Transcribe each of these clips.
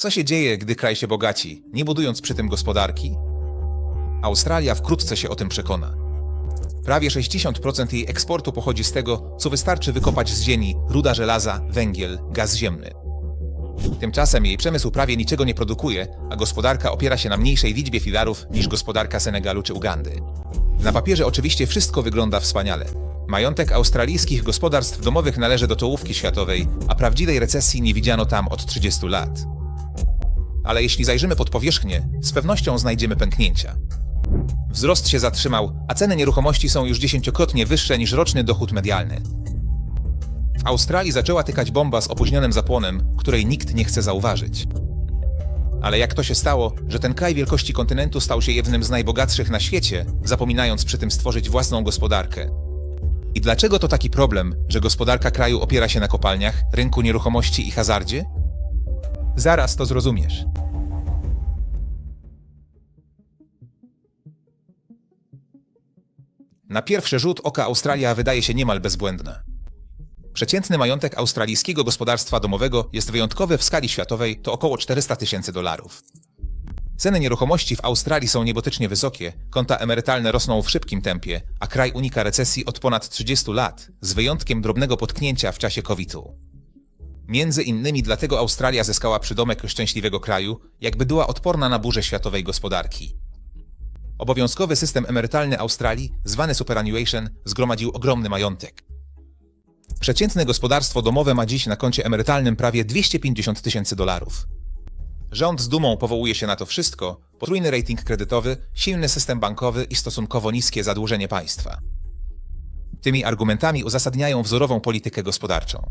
Co się dzieje, gdy kraj się bogaci, nie budując przy tym gospodarki? Australia wkrótce się o tym przekona. Prawie 60% jej eksportu pochodzi z tego, co wystarczy wykopać z ziemi ruda żelaza, węgiel, gaz ziemny. Tymczasem jej przemysł prawie niczego nie produkuje, a gospodarka opiera się na mniejszej liczbie filarów niż gospodarka Senegalu czy Ugandy. Na papierze oczywiście wszystko wygląda wspaniale. Majątek australijskich gospodarstw domowych należy do czołówki światowej, a prawdziwej recesji nie widziano tam od 30 lat. Ale jeśli zajrzymy pod powierzchnię, z pewnością znajdziemy pęknięcia. Wzrost się zatrzymał, a ceny nieruchomości są już dziesięciokrotnie wyższe niż roczny dochód medialny. W Australii zaczęła tykać bomba z opóźnionym zapłonem, której nikt nie chce zauważyć. Ale jak to się stało, że ten kraj wielkości kontynentu stał się jednym z najbogatszych na świecie, zapominając przy tym stworzyć własną gospodarkę? I dlaczego to taki problem, że gospodarka kraju opiera się na kopalniach, rynku nieruchomości i hazardzie? Zaraz to zrozumiesz. Na pierwszy rzut oka Australia wydaje się niemal bezbłędna. Przeciętny majątek australijskiego gospodarstwa domowego jest wyjątkowy w skali światowej, to około 400 tysięcy dolarów. Ceny nieruchomości w Australii są niebotycznie wysokie, konta emerytalne rosną w szybkim tempie, a kraj unika recesji od ponad 30 lat, z wyjątkiem drobnego potknięcia w czasie COVID-u. Między innymi dlatego Australia zyskała przydomek szczęśliwego kraju, jakby była odporna na burzę światowej gospodarki. Obowiązkowy system emerytalny Australii, zwany superannuation, zgromadził ogromny majątek. Przeciętne gospodarstwo domowe ma dziś na koncie emerytalnym prawie 250 tysięcy dolarów. Rząd z dumą powołuje się na to wszystko, potrójny rating kredytowy, silny system bankowy i stosunkowo niskie zadłużenie państwa. Tymi argumentami uzasadniają wzorową politykę gospodarczą.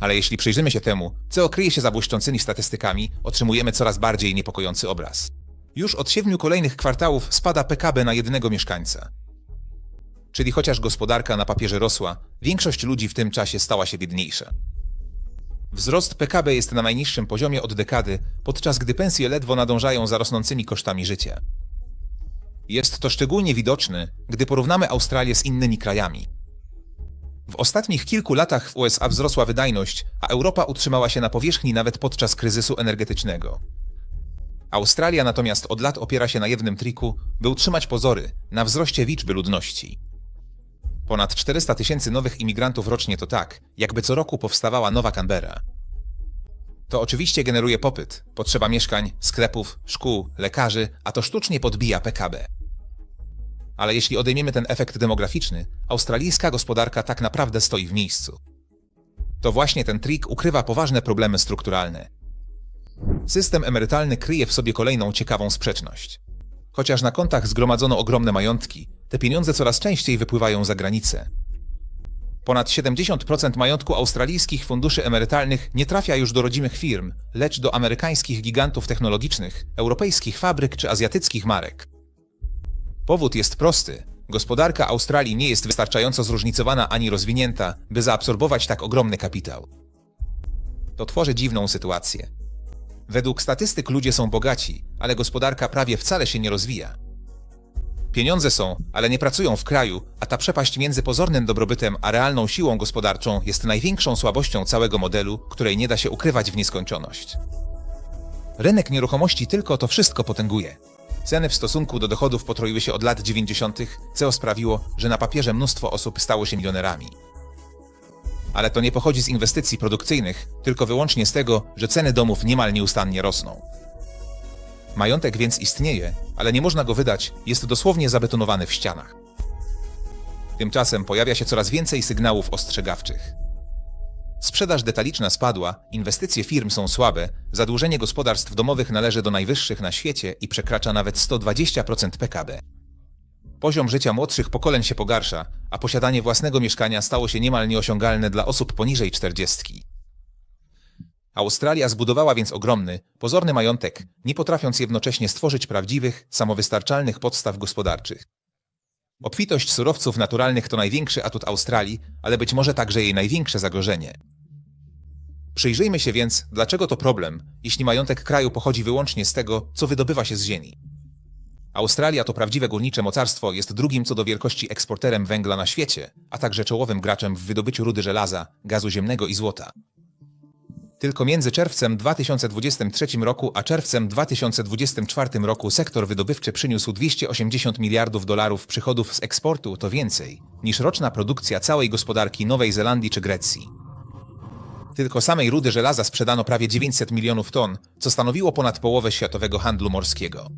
Ale jeśli przyjrzymy się temu, co kryje się za błyszczącymi statystykami, otrzymujemy coraz bardziej niepokojący obraz. Już od siedmiu kolejnych kwartałów spada PKB na jednego mieszkańca. Czyli chociaż gospodarka na papierze rosła, większość ludzi w tym czasie stała się biedniejsza. Wzrost PKB jest na najniższym poziomie od dekady, podczas gdy pensje ledwo nadążają za rosnącymi kosztami życia. Jest to szczególnie widoczne, gdy porównamy Australię z innymi krajami. W ostatnich kilku latach w USA wzrosła wydajność, a Europa utrzymała się na powierzchni nawet podczas kryzysu energetycznego. Australia natomiast od lat opiera się na jednym triku, by utrzymać pozory na wzroście liczby ludności. Ponad 400 tysięcy nowych imigrantów rocznie to tak, jakby co roku powstawała nowa Canberra. To oczywiście generuje popyt, potrzeba mieszkań, sklepów, szkół, lekarzy, a to sztucznie podbija PKB. Ale jeśli odejmiemy ten efekt demograficzny, australijska gospodarka tak naprawdę stoi w miejscu. To właśnie ten trik ukrywa poważne problemy strukturalne. System emerytalny kryje w sobie kolejną ciekawą sprzeczność. Chociaż na kontach zgromadzono ogromne majątki, te pieniądze coraz częściej wypływają za granicę. Ponad 70% majątku australijskich funduszy emerytalnych nie trafia już do rodzimych firm, lecz do amerykańskich gigantów technologicznych, europejskich fabryk czy azjatyckich marek. Powód jest prosty. Gospodarka Australii nie jest wystarczająco zróżnicowana ani rozwinięta, by zaabsorbować tak ogromny kapitał. To tworzy dziwną sytuację. Według statystyk ludzie są bogaci, ale gospodarka prawie wcale się nie rozwija. Pieniądze są, ale nie pracują w kraju, a ta przepaść między pozornym dobrobytem a realną siłą gospodarczą jest największą słabością całego modelu, której nie da się ukrywać w nieskończoność. Rynek nieruchomości tylko to wszystko potęguje. Ceny w stosunku do dochodów potroiły się od lat 90., co sprawiło, że na papierze mnóstwo osób stało się milionerami. Ale to nie pochodzi z inwestycji produkcyjnych, tylko wyłącznie z tego, że ceny domów niemal nieustannie rosną. Majątek więc istnieje, ale nie można go wydać, jest dosłownie zabetonowany w ścianach. Tymczasem pojawia się coraz więcej sygnałów ostrzegawczych. Sprzedaż detaliczna spadła, inwestycje firm są słabe, zadłużenie gospodarstw domowych należy do najwyższych na świecie i przekracza nawet 120% PKB. Poziom życia młodszych pokoleń się pogarsza, a posiadanie własnego mieszkania stało się niemal nieosiągalne dla osób poniżej 40. Australia zbudowała więc ogromny, pozorny majątek, nie potrafiąc jednocześnie stworzyć prawdziwych, samowystarczalnych podstaw gospodarczych. Obfitość surowców naturalnych to największy atut Australii, ale być może także jej największe zagrożenie. Przyjrzyjmy się więc, dlaczego to problem, jeśli majątek kraju pochodzi wyłącznie z tego, co wydobywa się z ziemi. Australia to prawdziwe górnicze mocarstwo, jest drugim co do wielkości eksporterem węgla na świecie, a także czołowym graczem w wydobyciu rudy żelaza, gazu ziemnego i złota. Tylko między czerwcem 2023 roku a czerwcem 2024 roku sektor wydobywczy przyniósł 280 miliardów dolarów przychodów z eksportu, to więcej niż roczna produkcja całej gospodarki Nowej Zelandii czy Grecji. Tylko samej rudy żelaza sprzedano prawie 900 milionów ton, co stanowiło ponad połowę światowego handlu morskiego.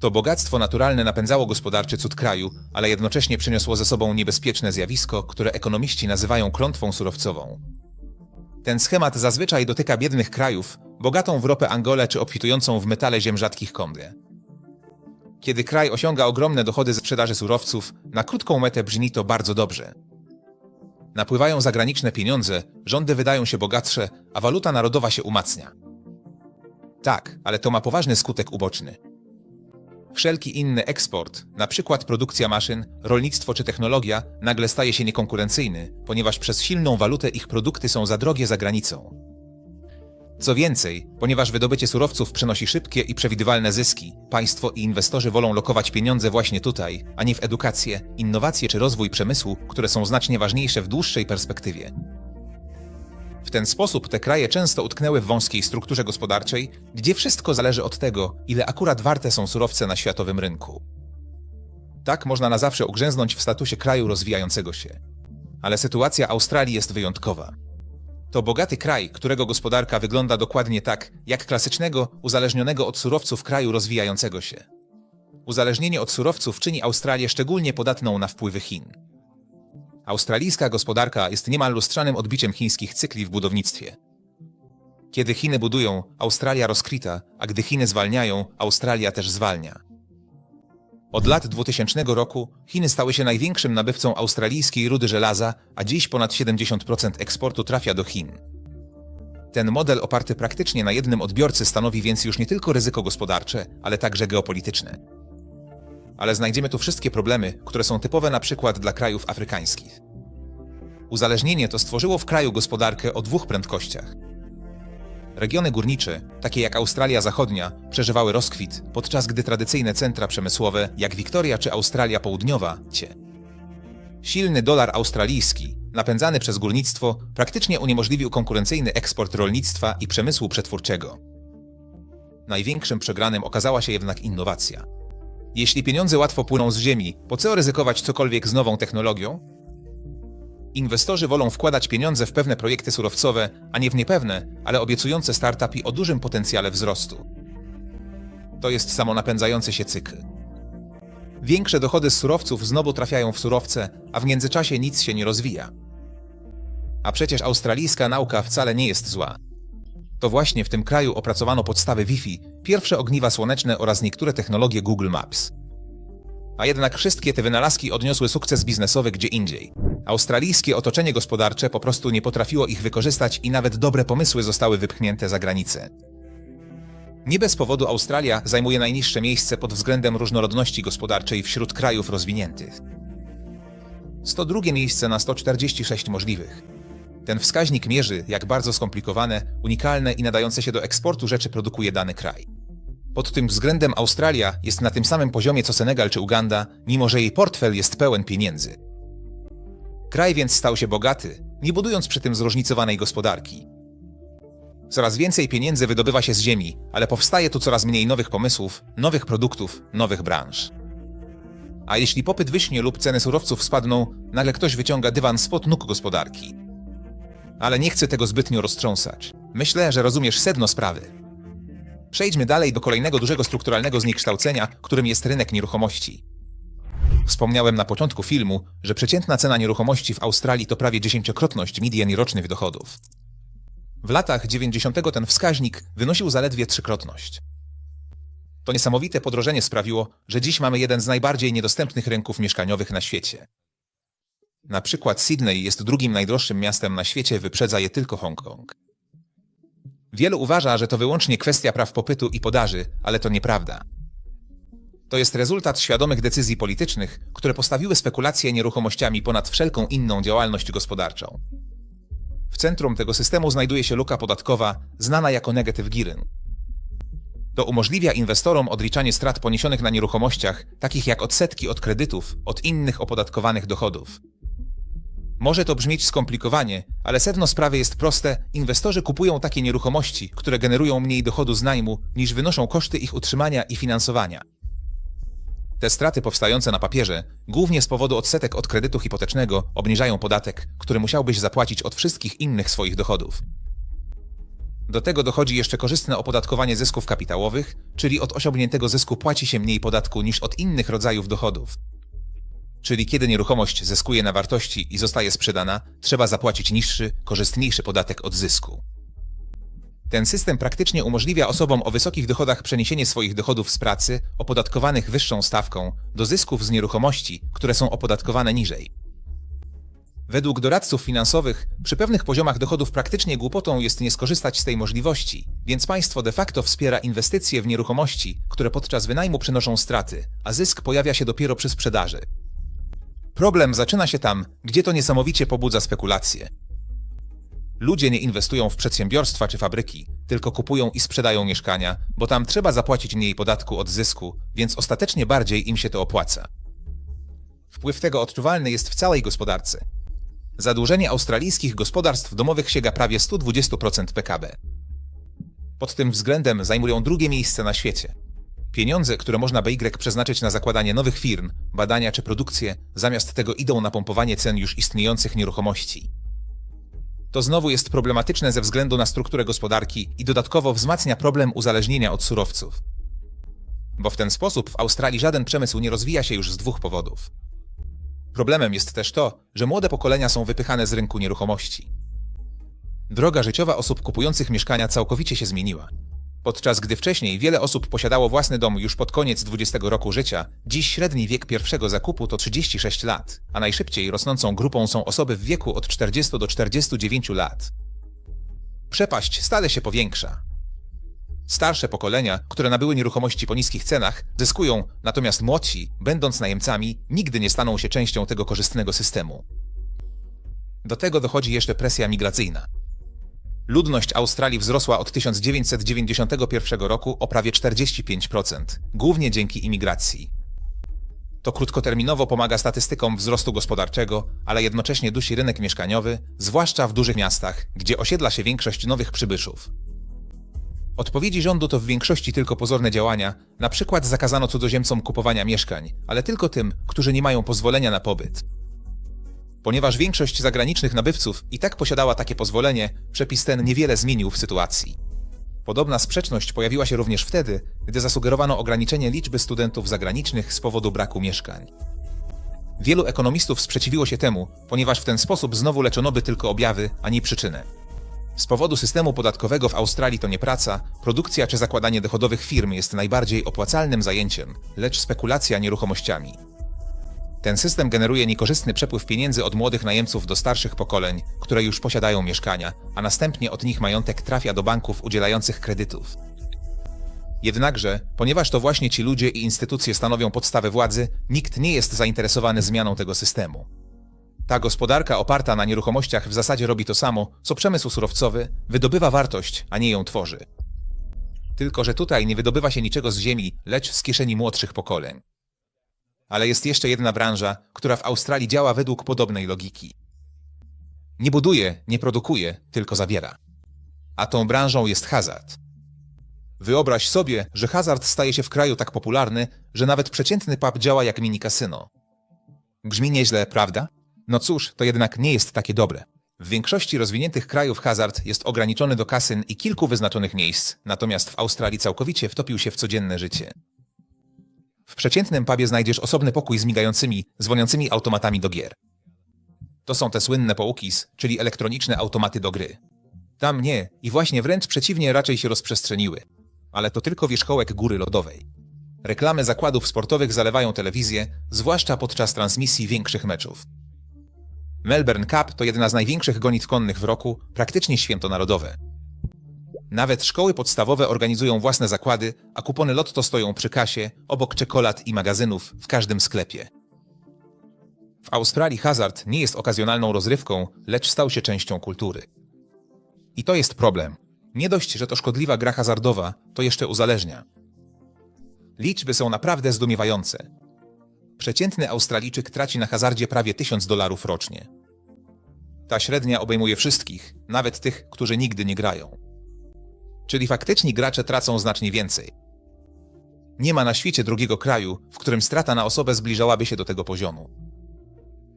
To bogactwo naturalne napędzało gospodarczy cud kraju, ale jednocześnie przyniosło ze sobą niebezpieczne zjawisko, które ekonomiści nazywają klątwą surowcową. Ten schemat zazwyczaj dotyka biednych krajów, bogatą w ropę Angolę czy obfitującą w metale ziem rzadkich Kondę. Kiedy kraj osiąga ogromne dochody ze sprzedaży surowców, na krótką metę brzmi to bardzo dobrze. Napływają zagraniczne pieniądze, rządy wydają się bogatsze, a waluta narodowa się umacnia. Tak, ale to ma poważny skutek uboczny. Wszelki inny eksport, przykład produkcja maszyn, rolnictwo czy technologia, nagle staje się niekonkurencyjny, ponieważ przez silną walutę ich produkty są za drogie za granicą. Co więcej, ponieważ wydobycie surowców przynosi szybkie i przewidywalne zyski, państwo i inwestorzy wolą lokować pieniądze właśnie tutaj, a nie w edukację, innowacje czy rozwój przemysłu, które są znacznie ważniejsze w dłuższej perspektywie. W ten sposób te kraje często utknęły w wąskiej strukturze gospodarczej, gdzie wszystko zależy od tego, ile akurat warte są surowce na światowym rynku. Tak można na zawsze ugrzęznąć w statusie kraju rozwijającego się. Ale sytuacja Australii jest wyjątkowa. To bogaty kraj, którego gospodarka wygląda dokładnie tak, jak klasycznego, uzależnionego od surowców kraju rozwijającego się. Uzależnienie od surowców czyni Australię szczególnie podatną na wpływy Chin. Australijska gospodarka jest niemal lustrzanym odbiciem chińskich cykli w budownictwie. Kiedy Chiny budują, Australia rozkwita, a gdy Chiny zwalniają, Australia też zwalnia. Od lat 2000 roku Chiny stały się największym nabywcą australijskiej rudy żelaza, a dziś ponad 70% eksportu trafia do Chin. Ten model oparty praktycznie na jednym odbiorcy stanowi więc już nie tylko ryzyko gospodarcze, ale także geopolityczne. Ale znajdziemy tu wszystkie problemy, które są typowe na przykład dla krajów afrykańskich. Uzależnienie to stworzyło w kraju gospodarkę o dwóch prędkościach. Regiony górnicze, takie jak Australia Zachodnia, przeżywały rozkwit, podczas gdy tradycyjne centra przemysłowe, jak Wiktoria czy Australia Południowa, cie. Silny dolar australijski, napędzany przez górnictwo, praktycznie uniemożliwił konkurencyjny eksport rolnictwa i przemysłu przetwórczego. Największym przegranym okazała się jednak innowacja. Jeśli pieniądze łatwo płyną z ziemi, po co ryzykować cokolwiek z nową technologią? Inwestorzy wolą wkładać pieniądze w pewne projekty surowcowe, a nie w niepewne, ale obiecujące startupy o dużym potencjale wzrostu. To jest samonapędzający się cykl. Większe dochody z surowców znowu trafiają w surowce, a w międzyczasie nic się nie rozwija. A przecież australijska nauka wcale nie jest zła. To właśnie w tym kraju opracowano podstawy Wi-Fi, pierwsze ogniwa słoneczne oraz niektóre technologie Google Maps. A jednak wszystkie te wynalazki odniosły sukces biznesowy gdzie indziej. Australijskie otoczenie gospodarcze po prostu nie potrafiło ich wykorzystać i nawet dobre pomysły zostały wypchnięte za granicę. Nie bez powodu Australia zajmuje najniższe miejsce pod względem różnorodności gospodarczej wśród krajów rozwiniętych. 102 miejsce na 146 możliwych. Ten wskaźnik mierzy, jak bardzo skomplikowane, unikalne i nadające się do eksportu rzeczy produkuje dany kraj. Pod tym względem Australia jest na tym samym poziomie co Senegal czy Uganda, mimo że jej portfel jest pełen pieniędzy. Kraj więc stał się bogaty, nie budując przy tym zróżnicowanej gospodarki. Coraz więcej pieniędzy wydobywa się z ziemi, ale powstaje tu coraz mniej nowych pomysłów, nowych produktów, nowych branż. A jeśli popyt wyśnie lub ceny surowców spadną, nagle ktoś wyciąga dywan spod nóg gospodarki. Ale nie chcę tego zbytnio roztrząsać. Myślę, że rozumiesz sedno sprawy. Przejdźmy dalej do kolejnego dużego strukturalnego zniekształcenia, którym jest rynek nieruchomości. Wspomniałem na początku filmu, że przeciętna cena nieruchomości w Australii to prawie dziesięciokrotność median rocznych dochodów. W latach 90 ten wskaźnik wynosił zaledwie trzykrotność. To niesamowite podrożenie sprawiło, że dziś mamy jeden z najbardziej niedostępnych rynków mieszkaniowych na świecie. Na przykład Sydney jest drugim najdroższym miastem na świecie, wyprzedza je tylko Hongkong. Wielu uważa, że to wyłącznie kwestia praw popytu i podaży, ale to nieprawda. To jest rezultat świadomych decyzji politycznych, które postawiły spekulacje nieruchomościami ponad wszelką inną działalność gospodarczą. W centrum tego systemu znajduje się luka podatkowa, znana jako negative gearing. To umożliwia inwestorom odliczanie strat poniesionych na nieruchomościach, takich jak odsetki od kredytów, od innych opodatkowanych dochodów. Może to brzmieć skomplikowanie, ale sedno sprawy jest proste. Inwestorzy kupują takie nieruchomości, które generują mniej dochodu z najmu, niż wynoszą koszty ich utrzymania i finansowania. Te straty powstające na papierze, głównie z powodu odsetek od kredytu hipotecznego, obniżają podatek, który musiałbyś zapłacić od wszystkich innych swoich dochodów. Do tego dochodzi jeszcze korzystne opodatkowanie zysków kapitałowych, czyli od osiągniętego zysku płaci się mniej podatku niż od innych rodzajów dochodów. Czyli kiedy nieruchomość zyskuje na wartości i zostaje sprzedana, trzeba zapłacić niższy, korzystniejszy podatek od zysku. Ten system praktycznie umożliwia osobom o wysokich dochodach przeniesienie swoich dochodów z pracy, opodatkowanych wyższą stawką, do zysków z nieruchomości, które są opodatkowane niżej. Według doradców finansowych, przy pewnych poziomach dochodów praktycznie głupotą jest nie skorzystać z tej możliwości, więc państwo de facto wspiera inwestycje w nieruchomości, które podczas wynajmu przynoszą straty, a zysk pojawia się dopiero przy sprzedaży. Problem zaczyna się tam, gdzie to niesamowicie pobudza spekulacje. Ludzie nie inwestują w przedsiębiorstwa czy fabryki, tylko kupują i sprzedają mieszkania, bo tam trzeba zapłacić mniej podatku od zysku, więc ostatecznie bardziej im się to opłaca. Wpływ tego odczuwalny jest w całej gospodarce. Zadłużenie australijskich gospodarstw domowych sięga prawie 120% PKB. Pod tym względem zajmują drugie miejsce na świecie. Pieniądze, które można BY przeznaczyć na zakładanie nowych firm, badania czy produkcję, zamiast tego idą na pompowanie cen już istniejących nieruchomości. To znowu jest problematyczne ze względu na strukturę gospodarki i dodatkowo wzmacnia problem uzależnienia od surowców. Bo w ten sposób w Australii żaden przemysł nie rozwija się już z dwóch powodów. Problemem jest też to, że młode pokolenia są wypychane z rynku nieruchomości. Droga życiowa osób kupujących mieszkania całkowicie się zmieniła. Podczas gdy wcześniej wiele osób posiadało własny dom już pod koniec 20 roku życia, dziś średni wiek pierwszego zakupu to 36 lat, a najszybciej rosnącą grupą są osoby w wieku od 40 do 49 lat. Przepaść stale się powiększa. Starsze pokolenia, które nabyły nieruchomości po niskich cenach, zyskują, natomiast młodsi, będąc najemcami, nigdy nie staną się częścią tego korzystnego systemu. Do tego dochodzi jeszcze presja migracyjna. Ludność Australii wzrosła od 1991 roku o prawie 45%, głównie dzięki imigracji. To krótkoterminowo pomaga statystykom wzrostu gospodarczego, ale jednocześnie dusi rynek mieszkaniowy, zwłaszcza w dużych miastach, gdzie osiedla się większość nowych przybyszów. Odpowiedzi rządu to w większości tylko pozorne działania, na przykład zakazano cudzoziemcom kupowania mieszkań, ale tylko tym, którzy nie mają pozwolenia na pobyt. Ponieważ większość zagranicznych nabywców i tak posiadała takie pozwolenie, przepis ten niewiele zmienił w sytuacji. Podobna sprzeczność pojawiła się również wtedy, gdy zasugerowano ograniczenie liczby studentów zagranicznych z powodu braku mieszkań. Wielu ekonomistów sprzeciwiło się temu, ponieważ w ten sposób znowu leczono by tylko objawy, a nie przyczynę. Z powodu systemu podatkowego w Australii to nie praca, produkcja czy zakładanie dochodowych firm jest najbardziej opłacalnym zajęciem, lecz spekulacja nieruchomościami. Ten system generuje niekorzystny przepływ pieniędzy od młodych najemców do starszych pokoleń, które już posiadają mieszkania, a następnie od nich majątek trafia do banków udzielających kredytów. Jednakże, ponieważ to właśnie ci ludzie i instytucje stanowią podstawę władzy, nikt nie jest zainteresowany zmianą tego systemu. Ta gospodarka oparta na nieruchomościach w zasadzie robi to samo, co przemysł surowcowy, wydobywa wartość, a nie ją tworzy. Tylko, że tutaj nie wydobywa się niczego z ziemi, lecz z kieszeni młodszych pokoleń. Ale jest jeszcze jedna branża, która w Australii działa według podobnej logiki. Nie buduje, nie produkuje, tylko zabiera. A tą branżą jest hazard. Wyobraź sobie, że hazard staje się w kraju tak popularny, że nawet przeciętny pub działa jak mini kasyno. Brzmi nieźle, prawda? No cóż, to jednak nie jest takie dobre. W większości rozwiniętych krajów hazard jest ograniczony do kasyn i kilku wyznaczonych miejsc, natomiast w Australii całkowicie wtopił się w codzienne życie. W przeciętnym pubie znajdziesz osobny pokój z migającymi, dzwoniącymi automatami do gier. To są te słynne poukis, czyli elektroniczne automaty do gry. Tam nie i właśnie wręcz przeciwnie raczej się rozprzestrzeniły. Ale to tylko wierzchołek góry lodowej. Reklamy zakładów sportowych zalewają telewizję, zwłaszcza podczas transmisji większych meczów. Melbourne Cup to jedna z największych gonitw konnych w roku, praktycznie święto narodowe. Nawet szkoły podstawowe organizują własne zakłady, a kupony lotto stoją przy kasie, obok czekolad i magazynów w każdym sklepie. W Australii hazard nie jest okazjonalną rozrywką, lecz stał się częścią kultury. I to jest problem. Nie dość, że to szkodliwa gra hazardowa, to jeszcze uzależnia. Liczby są naprawdę zdumiewające. Przeciętny Australijczyk traci na hazardzie prawie 1000 dolarów rocznie. Ta średnia obejmuje wszystkich, nawet tych, którzy nigdy nie grają. Czyli faktyczni gracze tracą znacznie więcej. Nie ma na świecie drugiego kraju, w którym strata na osobę zbliżałaby się do tego poziomu.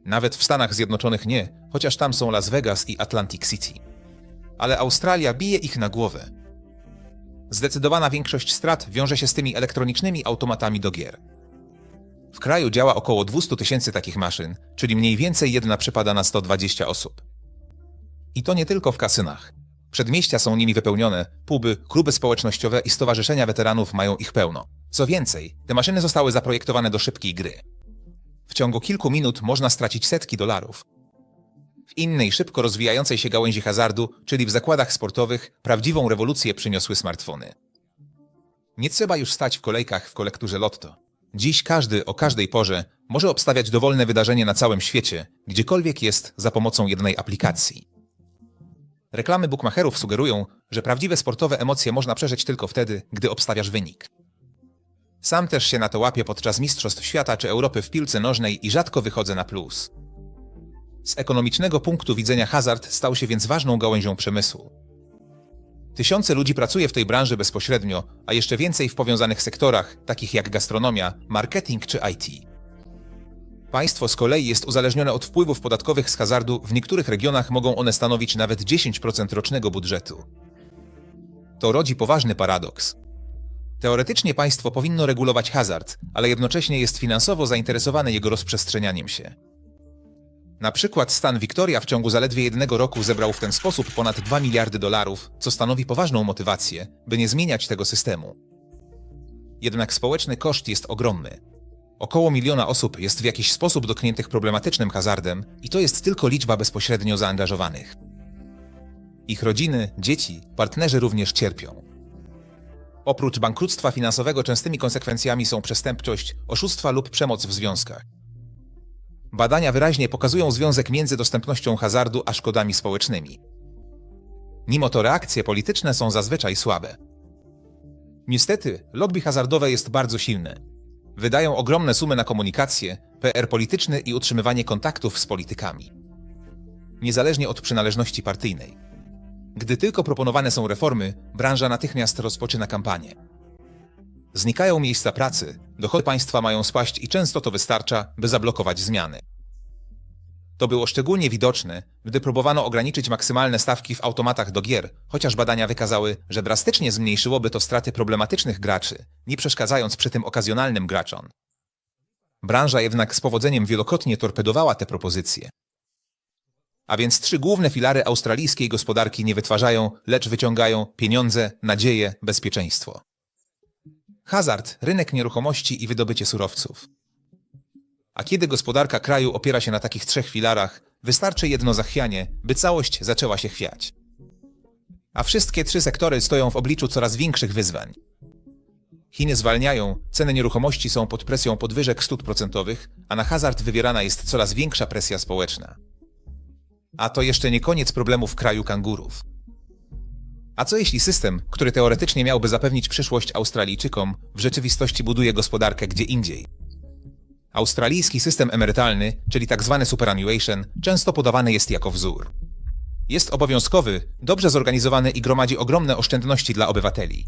Nawet w Stanach Zjednoczonych nie, chociaż tam są Las Vegas i Atlantic City. Ale Australia bije ich na głowę. Zdecydowana większość strat wiąże się z tymi elektronicznymi automatami do gier. W kraju działa około 200 tysięcy takich maszyn, czyli mniej więcej jedna przypada na 120 osób. I to nie tylko w kasynach. Przedmieścia są nimi wypełnione, puby, kluby społecznościowe i stowarzyszenia weteranów mają ich pełno. Co więcej, te maszyny zostały zaprojektowane do szybkiej gry. W ciągu kilku minut można stracić setki dolarów. W innej, szybko rozwijającej się gałęzi hazardu, czyli w zakładach sportowych, prawdziwą rewolucję przyniosły smartfony. Nie trzeba już stać w kolejkach w kolekturze Lotto. Dziś każdy o każdej porze może obstawiać dowolne wydarzenie na całym świecie, gdziekolwiek jest za pomocą jednej aplikacji. Reklamy bookmacherów sugerują, że prawdziwe sportowe emocje można przeżyć tylko wtedy, gdy obstawiasz wynik. Sam też się na to łapię podczas Mistrzostw Świata czy Europy w piłce nożnej i rzadko wychodzę na plus. Z ekonomicznego punktu widzenia hazard stał się więc ważną gałęzią przemysłu. Tysiące ludzi pracuje w tej branży bezpośrednio, a jeszcze więcej w powiązanych sektorach, takich jak gastronomia, marketing czy IT. Państwo z kolei jest uzależnione od wpływów podatkowych z hazardu, w niektórych regionach mogą one stanowić nawet 10% rocznego budżetu. To rodzi poważny paradoks. Teoretycznie państwo powinno regulować hazard, ale jednocześnie jest finansowo zainteresowane jego rozprzestrzenianiem się. Na przykład stan Victoria w ciągu zaledwie jednego roku zebrał w ten sposób ponad 2 miliardy dolarów, co stanowi poważną motywację, by nie zmieniać tego systemu. Jednak społeczny koszt jest ogromny. Około miliona osób jest w jakiś sposób dotkniętych problematycznym hazardem i to jest tylko liczba bezpośrednio zaangażowanych. Ich rodziny, dzieci, partnerzy również cierpią. Oprócz bankructwa finansowego częstymi konsekwencjami są przestępczość, oszustwa lub przemoc w związkach. Badania wyraźnie pokazują związek między dostępnością hazardu a szkodami społecznymi. Mimo to reakcje polityczne są zazwyczaj słabe. Niestety, lobby hazardowe jest bardzo silne. Wydają ogromne sumy na komunikację, PR polityczny i utrzymywanie kontaktów z politykami. Niezależnie od przynależności partyjnej. Gdy tylko proponowane są reformy, branża natychmiast rozpoczyna kampanię. Znikają miejsca pracy, dochody państwa mają spaść i często to wystarcza, by zablokować zmiany. To było szczególnie widoczne, gdy próbowano ograniczyć maksymalne stawki w automatach do gier, chociaż badania wykazały, że drastycznie zmniejszyłoby to straty problematycznych graczy, nie przeszkadzając przy tym okazjonalnym graczom. Branża jednak z powodzeniem wielokrotnie torpedowała te propozycje. A więc trzy główne filary australijskiej gospodarki nie wytwarzają, lecz wyciągają pieniądze, nadzieję, bezpieczeństwo. Hazard, rynek nieruchomości i wydobycie surowców. A kiedy gospodarka kraju opiera się na takich trzech filarach, wystarczy jedno zachwianie, by całość zaczęła się chwiać. A wszystkie trzy sektory stoją w obliczu coraz większych wyzwań. Chiny zwalniają, ceny nieruchomości są pod presją podwyżek stóp procentowych, a na hazard wywierana jest coraz większa presja społeczna. A to jeszcze nie koniec problemów kraju kangurów. A co jeśli system, który teoretycznie miałby zapewnić przyszłość Australijczykom, w rzeczywistości buduje gospodarkę gdzie indziej? Australijski system emerytalny, czyli tzw. Tak superannuation, często podawany jest jako wzór. Jest obowiązkowy, dobrze zorganizowany i gromadzi ogromne oszczędności dla obywateli.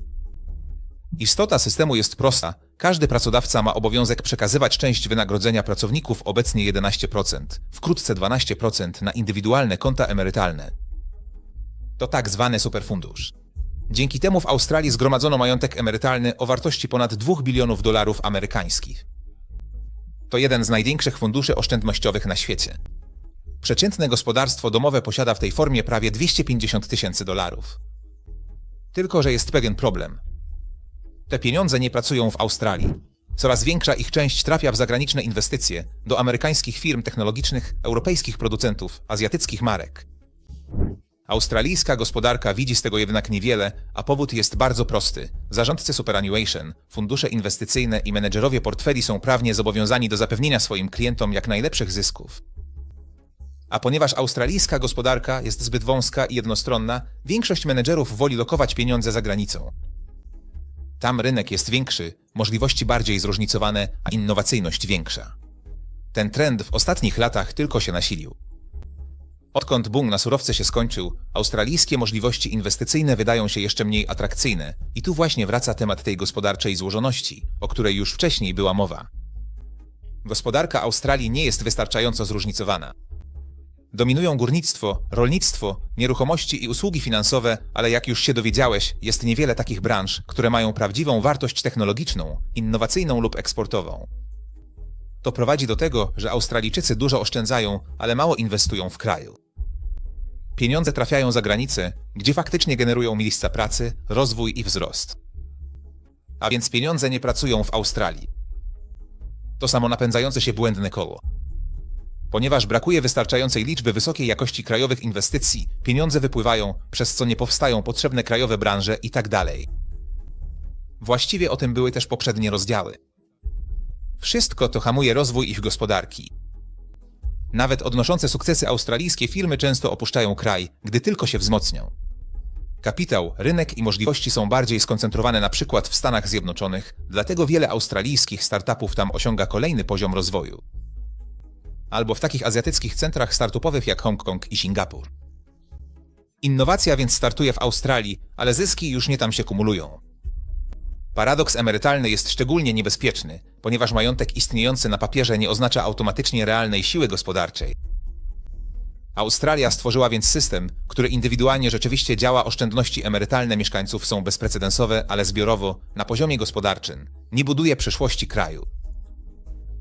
Istota systemu jest prosta. Każdy pracodawca ma obowiązek przekazywać część wynagrodzenia pracowników, obecnie 11%, wkrótce 12% na indywidualne konta emerytalne. To tak zwany superfundusz. Dzięki temu w Australii zgromadzono majątek emerytalny o wartości ponad 2 bilionów dolarów amerykańskich. To jeden z największych funduszy oszczędnościowych na świecie. Przeciętne gospodarstwo domowe posiada w tej formie prawie 250 tysięcy dolarów. Tylko, że jest pewien problem. Te pieniądze nie pracują w Australii. Coraz większa ich część trafia w zagraniczne inwestycje do amerykańskich firm technologicznych, europejskich producentów, azjatyckich marek. Australijska gospodarka widzi z tego jednak niewiele, a powód jest bardzo prosty. Zarządcy superannuation, fundusze inwestycyjne i menedżerowie portfeli są prawnie zobowiązani do zapewnienia swoim klientom jak najlepszych zysków. A ponieważ australijska gospodarka jest zbyt wąska i jednostronna, większość menedżerów woli lokować pieniądze za granicą. Tam rynek jest większy, możliwości bardziej zróżnicowane, a innowacyjność większa. Ten trend w ostatnich latach tylko się nasilił. Odkąd boom na surowce się skończył, australijskie możliwości inwestycyjne wydają się jeszcze mniej atrakcyjne i tu właśnie wraca temat tej gospodarczej złożoności, o której już wcześniej była mowa. Gospodarka Australii nie jest wystarczająco zróżnicowana. Dominują górnictwo, rolnictwo, nieruchomości i usługi finansowe, ale jak już się dowiedziałeś, jest niewiele takich branż, które mają prawdziwą wartość technologiczną, innowacyjną lub eksportową. To prowadzi do tego, że Australijczycy dużo oszczędzają, ale mało inwestują w kraju. Pieniądze trafiają za granicę, gdzie faktycznie generują miejsca pracy, rozwój i wzrost. A więc pieniądze nie pracują w Australii. To samo napędzające się błędne koło. Ponieważ brakuje wystarczającej liczby wysokiej jakości krajowych inwestycji, pieniądze wypływają, przez co nie powstają potrzebne krajowe branże i tak. Właściwie o tym były też poprzednie rozdziały. Wszystko to hamuje rozwój ich gospodarki. Nawet odnoszące sukcesy australijskie firmy często opuszczają kraj, gdy tylko się wzmocnią. Kapitał, rynek i możliwości są bardziej skoncentrowane na przykład w Stanach Zjednoczonych, dlatego wiele australijskich startupów tam osiąga kolejny poziom rozwoju. Albo w takich azjatyckich centrach startupowych jak Hongkong i Singapur. Innowacja więc startuje w Australii, ale zyski już nie tam się kumulują. Paradoks emerytalny jest szczególnie niebezpieczny, ponieważ majątek istniejący na papierze nie oznacza automatycznie realnej siły gospodarczej. Australia stworzyła więc system, który indywidualnie rzeczywiście działa, oszczędności emerytalne mieszkańców są bezprecedensowe, ale zbiorowo, na poziomie gospodarczym, nie buduje przyszłości kraju.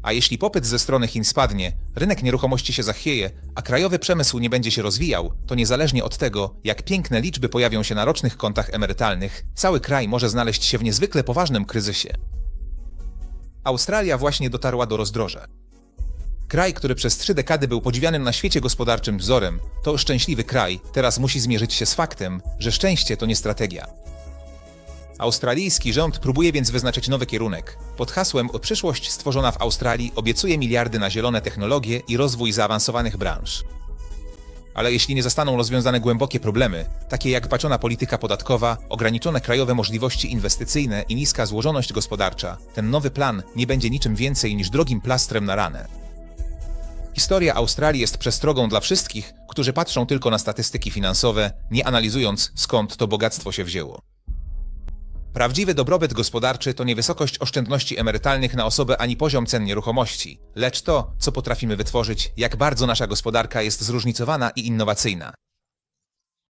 A jeśli popyt ze strony Chin spadnie, rynek nieruchomości się zachwieje, a krajowy przemysł nie będzie się rozwijał, to niezależnie od tego, jak piękne liczby pojawią się na rocznych kontach emerytalnych, cały kraj może znaleźć się w niezwykle poważnym kryzysie. Australia właśnie dotarła do rozdroża. Kraj, który przez trzy dekady był podziwianym na świecie gospodarczym wzorem, to szczęśliwy kraj, teraz musi zmierzyć się z faktem, że szczęście to nie strategia. Australijski rząd próbuje więc wyznaczyć nowy kierunek. Pod hasłem przyszłość stworzona w Australii obiecuje miliardy na zielone technologie i rozwój zaawansowanych branż. Ale jeśli nie zostaną rozwiązane głębokie problemy, takie jak paczona polityka podatkowa, ograniczone krajowe możliwości inwestycyjne i niska złożoność gospodarcza, ten nowy plan nie będzie niczym więcej niż drogim plastrem na ranę. Historia Australii jest przestrogą dla wszystkich, którzy patrzą tylko na statystyki finansowe, nie analizując skąd to bogactwo się wzięło. Prawdziwy dobrobyt gospodarczy to nie wysokość oszczędności emerytalnych na osobę ani poziom cen nieruchomości, lecz to, co potrafimy wytworzyć, jak bardzo nasza gospodarka jest zróżnicowana i innowacyjna.